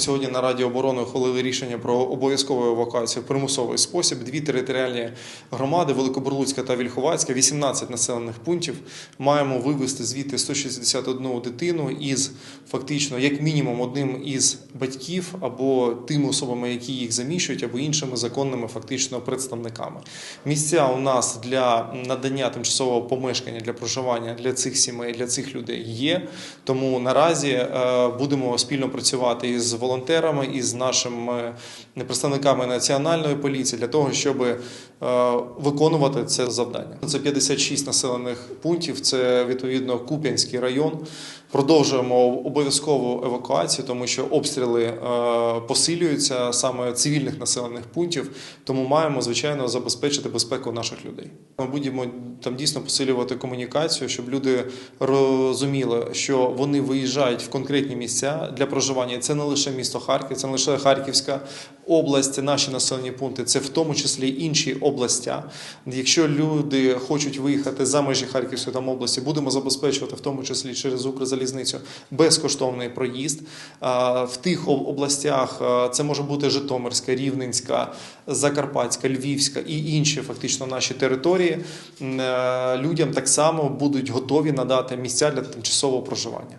Сьогодні на Раді оборони ухвалили рішення про обов'язкову евакуацію в примусовий спосіб. Дві територіальні громади Великобурлуцька та Вільховацька, 18 населених пунктів. Маємо вивезти звідти 161 дитину із фактично як мінімум одним із батьків або тими особами, які їх заміщують, або іншими законними фактично представниками. Місця у нас для надання тимчасового помешкання для проживання для цих сімей, для цих людей є. Тому наразі е, будемо спільно працювати із волонтерами, із нашими представниками національної поліції для того, щоб виконувати це завдання. Це 56 населених пунктів. Це відповідно Куп'янський район. Продовжуємо обов'язкову евакуацію, тому що обстріли е, посилюються саме цивільних населених пунктів. Тому маємо звичайно забезпечити безпеку наших людей. Ми будемо там дійсно посилювати комунікацію, щоб люди розуміли, що вони виїжджають в конкретні місця для проживання. Це не лише місто Харків, це не лише Харківська область, наші населені пункти, це в тому числі інші областя. Якщо люди хочуть виїхати за межі Харківської там області, будемо забезпечувати в тому числі через Укрзалізницю безкоштовний проїзд. В тих областях це може бути Житомирська, Рівненська, Закарпатська, Львівська і інші фактично наші території. Е, Людям так само будуть готові надати місця для тимчасового проживання.